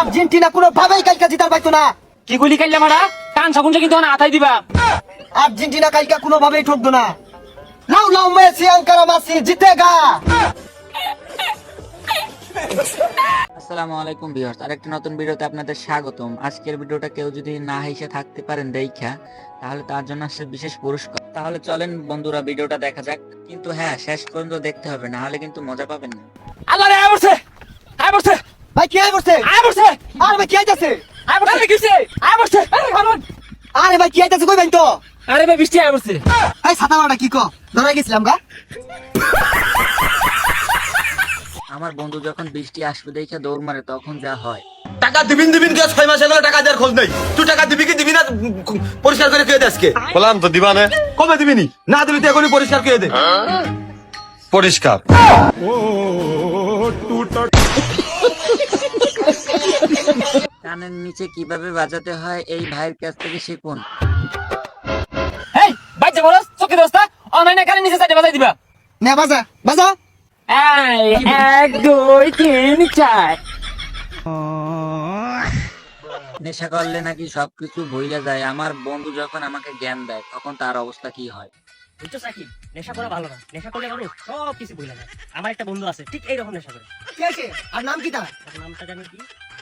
Argentina কোনো ভাবেই কালকা জিতার পাইতো না। কি গুলি কাইলে মারা? কান সাকুনছে কিন্তু না আথাই দিবা। আর্জেন্টিনা কালকা কোনো ভাবেই ঠকতো না। লাউ লাউ মেসি আঙ্কারা মাসি জিতেগা। আসসালামু আলাইকুম ভিউয়ার্স আরেকটা নতুন ভিডিওতে আপনাদের স্বাগতম। আজকের ভিডিওটা কেউ যদি না হেসে থাকতে পারেন দেখা তাহলে তার জন্য বিশেষ পুরস্কার। তাহলে চলেন বন্ধুরা ভিডিওটা দেখা যাক। কিন্তু হ্যাঁ শেষ পর্যন্ত দেখতে হবে না হলে কিন্তু মজা পাবেন না। আল্লাহ রে আয় বসে আয় বসে। ভাই কে আয় বসে? আরে ভাই কে আইতাছে? আয় বসে। কিছে আয় বসে। আরে ভালো আরে ভাই কে আইতাছে কই বাইন তো? আরে ভাই বৃষ্টি আয় বসে। এই ছাতা কি কো? ধরে গেছিলাম গা। আমার বন্ধু যখন বৃষ্টি আসবে দেখে দৌড় মারে তখন যা হয়। টাকা দিবিন দিবিন কে? ছয় মাস এগুলো টাকা দেওয়ার খোঁজ নেই। তুই টাকা দিবি কি দিবি না? পরিষ্কার করে কে দে আজকে। বললাম তো দিবানে। কবে দিবিনি? না দিবি তো এখনই পরিষ্কার করে দে। পরিষ্কার। কানের নিচে কীভাবে বাজাতে হয় এই ভাইয়ের কাছ থেকে শিখুন। এই বাইতে বলস চোখে দোস্তা অনলাইনে কানে নিচে সাইডে বাজাই দিবা। নে বাজা বাজা। এই এক দুই তিন চার। নেশা করলে নাকি সবকিছু ভুলে যায়। আমার বন্ধু যখন আমাকে জ্ঞান দেয় তখন তার অবস্থা কি হয়? বুঝছ সাকিব? নেশা করা ভালো না। নেশা করলে মানুষ সব কিছু ভুলে যায়। আমার একটা বন্ধু আছে ঠিক এইরকম নেশা করে। আর নাম কি তার? তার নামটা জানি কি?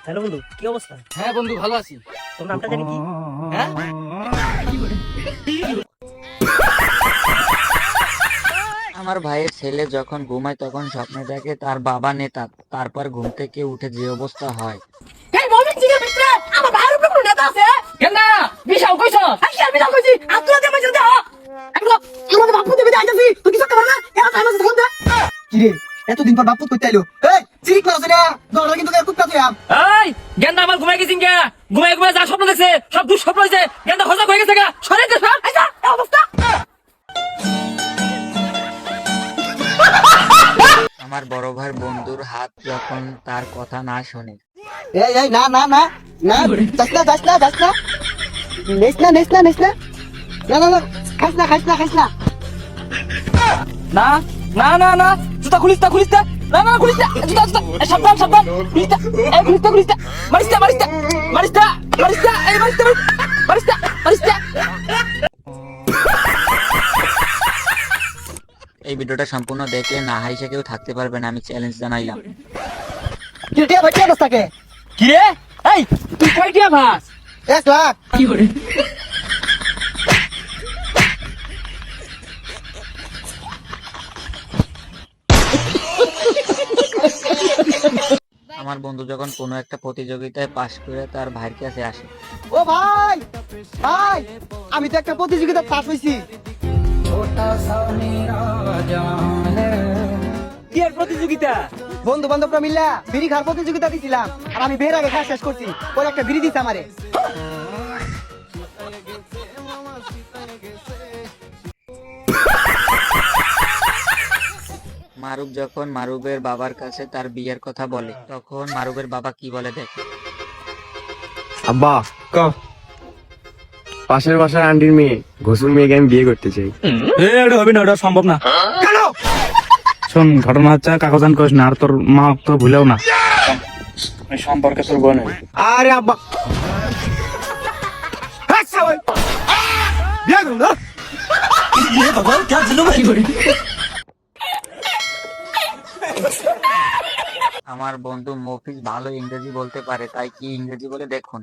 হ্যালো বন্ধু কি অবস্থা? হ্যাঁ বন্ধু ভালো আছি। তোর নামটা জানি কি? হ্যাঁ? আমার ভাইয়ের ছেলে যখন ঘুমায় তখন স্বপ্নে দেখে তার বাবা নেতা। তারপর ঘুম থেকে উঠে যে অবস্থা হয়। এতদিন পর বাপুত করতে আইলো। এই চিরিক রে দরজা কিন্তু কুত্তা তুই এই গেন্দা আমার ঘুমাই গেছিস কে ঘুমাই ঘুমাই যা স্বপ্ন দেখছে সব দুঃ স্বপ্ন হয়েছে গেন্দা হজা হয়ে গেছে গা সরে দে সর। এই যা, এই অবস্থা। আমার বড় ভাইয়ের বন্ধুর হাত যখন তার কথা না শোনে। এই এই না না না না যাস না যাস না যাস না। নেস না নেস না নেস না। না না না খাইস না খাইস না খাইস না। না না না না জুতা খুলিস না খুলিস না না না খুলিস না জুতা জুতা এই সাবধান সাবধান না এই খুলিস না খুলিস না মারিস না মারিস না মারিস না মারিস না এই মারিস না মারিস না মারিস না এই ভিডিওটা সম্পূর্ণ দেখলে না হাইসে কেউ থাকতে পারবে না আমি চ্যালেঞ্জ জানাইলাম। কি রে ভাই কে কি রে এই তুই ভাস এক লাখ। কি করে? আমার বন্ধু যখন কোনো একটা প্রতিযোগিতায় পাশ করে তার ভাইয়ের কাছে আসে। ও ভাই! ভাই! আমি তো একটা প্রতিযোগিতায় পাশ হইছি এর প্রতিযোগিতা? বন্ধু বান্ধবরা মিল্লা বিড়ি খাওয়ার প্রতিযোগিতা দিছিলাম, আর আমি বের আগে খাওয়া শেষ করছি। ওর একটা বিড়ি দিছে আমারে। মারুফ যখন মারুফের বাবার কাছে তার বিয়ের কথা বলে তখন মারুফের বাবা কি বলে দেখ? আব্বা ক পাশের বাসার আন্টির মেয়ে ঘসুর মেয়েকে আমি বিয়ে করতে চাই। এটা হবে না ওটা সম্ভব না। শোন ঘটনা হচ্ছে কাগজান করিস না আর তোর মা তো ভুলেও না। সম্পর্কে তোর বোন আরে আব্বা। আমার বন্ধু মফিজ ভালো ইংরেজি বলতে পারে তাই কি ইংরেজি বলে দেখুন।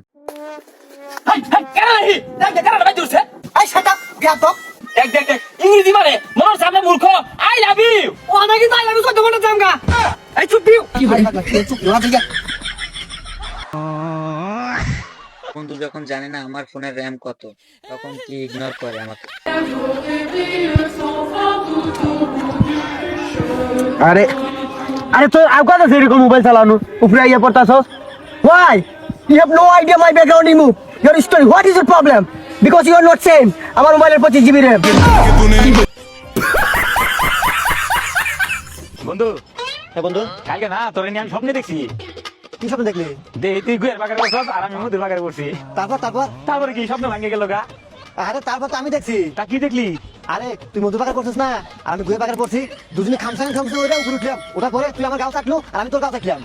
দেখ দেখ দেখ ইংরেজি মানে মনে হচ্ছে আমরা মূর্খ। আই লাভ ইউ ও আই এই চুপ দিও কি হয় চুপ বন্ধু যখন জানে না আমার ফোনের র্যাম কত তখন কি ইগনোর করে আমাকে। আরে আরে তো আউ কথা সেরকম মোবাইল চালানো উপরে আইয়া পড়তাছস? Why? You have no idea my background you move your story what is your problem? Because you are not same. আমার মোবাইলের 25 জিবি র‍্যাম বন্ধু। হ্যাঁ বন্ধু। কালকে না তোর নিয়ে আমি স্বপ্নে দেখছি। কি স্বপ্ন দেখলি? দে তুই গুয়ের বাগারে বসছ আর আমি মুদের বাগারে বসছি। তারপর তারপর? তারপরে কি স্বপ্ন ভাঙে গেল গা? আরে তারপর তো আমি দেখছি। তা কি দেখলি? আরে, তুই মধু পাকার করছিস না? আর আমি ঘুরে পাকার করছি। দুজনে খামসাং খামসে ওইটা উপরে উঠলাম। ওটা পরে তুই আমার গাও থাকল, আর আমি তোর গাও থাকলাম।